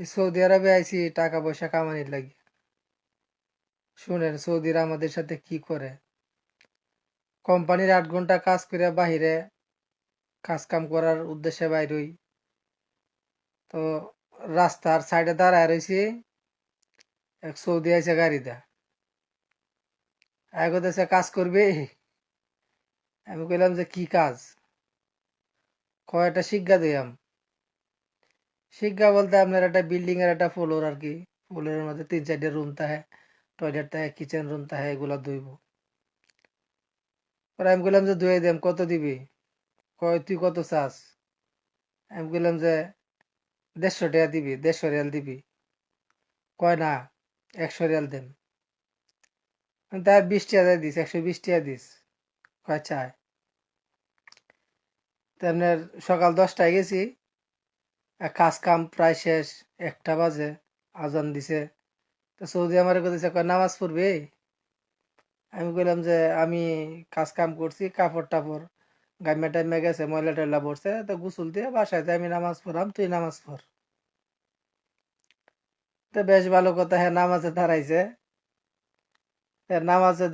Saudi আরবে আইছি, টাকা পয়সা কামানির লাগি। শুনেন, সৌদিরা আমাদের সাথে কি করে? কোম্পানির আট ঘণ্টা কাজ করে বাহিরে, কাজ কাম করার উদ্দেশ্যে বাইর হই। তো রাস্তার সাইডে দাঁড়ায় রয়েছি এক সৌদি আইসে গাড়িতে এগোতেছে কাজ করবে? আমি কইলাম যে, কি কাজ? কয়টা শিক্ষা দিলাম শিক্ষা বলতে আপনার একটা বিল্ডিং এর একটা ফ্লোর আর কি ফ্লোরের মধ্যে তিন চারটে রুম থাকে টয়লেট থাকে কিচেন রুম থাকে, এগুলা ধুইব। পরে আমি বললাম যে ধুয়ে দেম, কত দিবি? কয়, তুই কত চাস? আমি বললাম যে দেড়শো টাকা দিবি, দেড়শো রিয়াল দিবি। কয়, না, একশো রিয়াল দেন। তার বিশ টাকা দিস, একশো বিশ টাকা দিস। কয়, চায়। তো আপনার সকাল দশটায় গেছি কাজ কাম প্রায় শেষ, একটা বাজে, আজান দিছে। তো সৌদি আমার দিছে কয়, নামাজ পড়বে? আমি কইলাম যে, আমি কাজ কাম করছি কাপড় টাপড় গাইমা টাইমে গেছে ময়লা টয়লা পড়ছে তো গুসল দিয়ে বাসায় আমি নামাজ পড়াম, তুই নামাজ পড়। তো বেশ ভালো কথা হ্যাঁ নামাজে দাঁড়াইছে। নামাজে